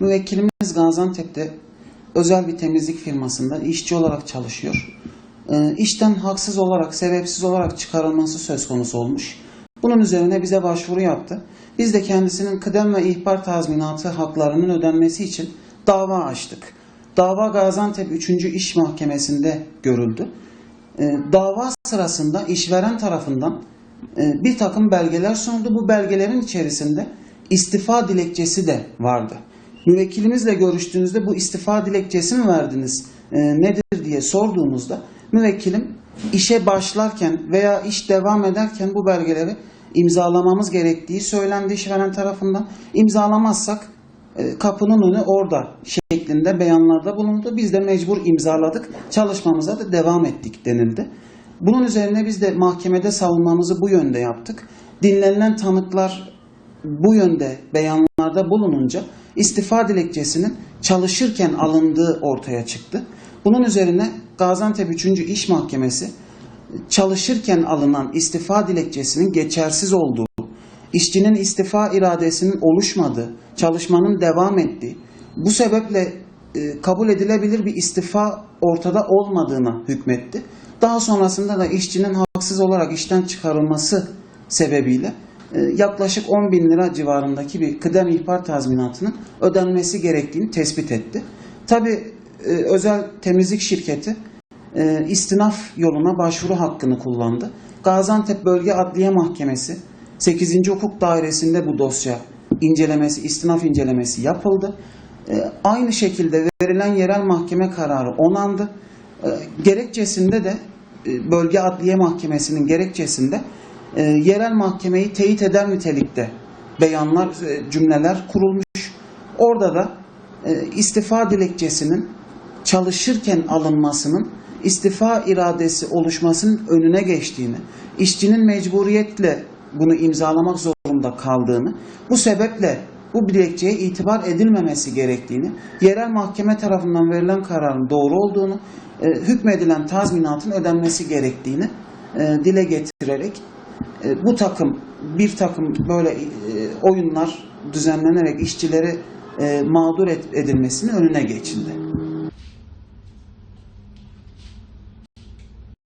Müvekkilimiz Gaziantep'te özel bir temizlik firmasında işçi olarak çalışıyor. Ee, işten haksız olarak, sebepsiz olarak çıkarılması söz konusu olmuş. Bunun üzerine bize başvuru yaptı. Biz de kendisinin kıdem ve ihbar tazminatı haklarının ödenmesi için dava açtık. Dava Gaziantep 3. İş Mahkemesi'nde görüldü. Ee, dava sırasında işveren tarafından e, bir takım belgeler sunuldu. Bu belgelerin içerisinde istifa dilekçesi de vardı. Müvekkilimizle görüştüğünüzde bu istifa dilekçesi mi verdiniz, e, nedir diye sorduğumuzda müvekkilim işe başlarken veya iş devam ederken bu belgeleri imzalamamız gerektiği söylendi işveren tarafından. İmzalamazsak e, kapının önü orada şeklinde beyanlarda bulundu. Biz de mecbur imzaladık. Çalışmamıza da devam ettik denildi. Bunun üzerine biz de mahkemede savunmamızı bu yönde yaptık. Dinlenilen tanıklar bu yönde beyanlarda bulununca istifa dilekçesinin çalışırken alındığı ortaya çıktı. Bunun üzerine Gaziantep 3. İş Mahkemesi çalışırken alınan istifa dilekçesinin geçersiz olduğu, işçinin istifa iradesinin oluşmadığı, çalışmanın devam ettiği, bu sebeple e, kabul edilebilir bir istifa ortada olmadığına hükmetti. Daha sonrasında da işçinin haksız olarak işten çıkarılması sebebiyle yaklaşık 10 bin lira civarındaki bir kıdem ihbar tazminatının ödenmesi gerektiğini tespit etti. Tabi özel temizlik şirketi e, istinaf yoluna başvuru hakkını kullandı. Gaziantep Bölge Adliye Mahkemesi 8. Hukuk Dairesi'nde bu dosya incelemesi, istinaf incelemesi yapıldı. E, aynı şekilde verilen yerel mahkeme kararı onandı. E, gerekçesinde de e, Bölge Adliye Mahkemesi'nin gerekçesinde e, yerel mahkemeyi teyit eder nitelikte beyanlar, e, cümleler kurulmuş. Orada da e, istifa dilekçesinin çalışırken alınmasının istifa iradesi oluşmasının önüne geçtiğini, işçinin mecburiyetle bunu imzalamak zorunda kaldığını, bu sebeple bu dilekçeye itibar edilmemesi gerektiğini, yerel mahkeme tarafından verilen kararın doğru olduğunu, e, hükmedilen tazminatın ödenmesi gerektiğini e, dile getirerek e, bu takım bir takım böyle e, oyunlar düzenlenerek işçileri e, mağdur et- edilmesinin önüne geçildi.